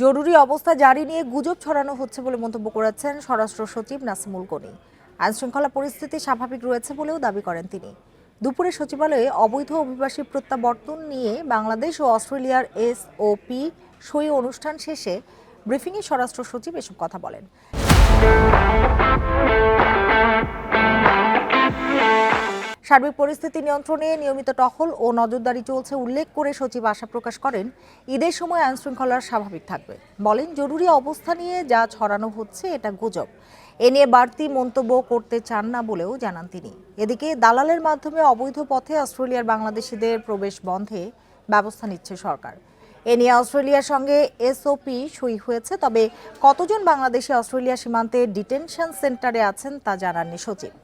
জরুরি অবস্থা জারি নিয়ে গুজব ছড়ানো হচ্ছে বলে মন্তব্য করেছেন স্বরাষ্ট্র সচিব নাসিমুল গনি। আইন শৃঙ্খলা পরিস্থিতি স্বাভাবিক রয়েছে বলেও দাবি করেন তিনি। দুপুরে সচিবালয়ে অবৈধ অভিবাসী প্রত্যাবর্তন নিয়ে বাংলাদেশ ও অস্ট্রেলিয়ার এসওপি সই অনুষ্ঠান শেষে ব্রিফিংয়ে স্বরাষ্ট্র সচিব এসব কথা বলেন। সার্বিক পরিস্থিতি নিয়ন্ত্রণে নিয়মিত টহল ও নজরদারি চলছে উল্লেখ করে সচিব আশা প্রকাশ করেন, ঈদের সময় আইন শৃঙ্খলার স্বাভাবিক থাকবে। বলেন, জরুরি অবস্থা নিয়ে যা ছড়ানো হচ্ছে, এটা গুজব। এ নিয়ে বাড়তি মন্তব্য করতে চান না বলেও জানান তিনি। এদিকে, দালালের মাধ্যমে অবৈধ পথে অস্ট্রেলিয়ার বাংলাদেশিদের প্রবেশ বন্ধে ব্যবস্থা নিচ্ছে সরকার। এ নিয়ে অস্ট্রেলিয়ার সঙ্গে এসওপি সই হয়েছে, তবে কতজন বাংলাদেশি অস্ট্রেলিয়া সীমান্তে ডিটেনশন সেন্টারে আছেন তা জানাননি সচিব।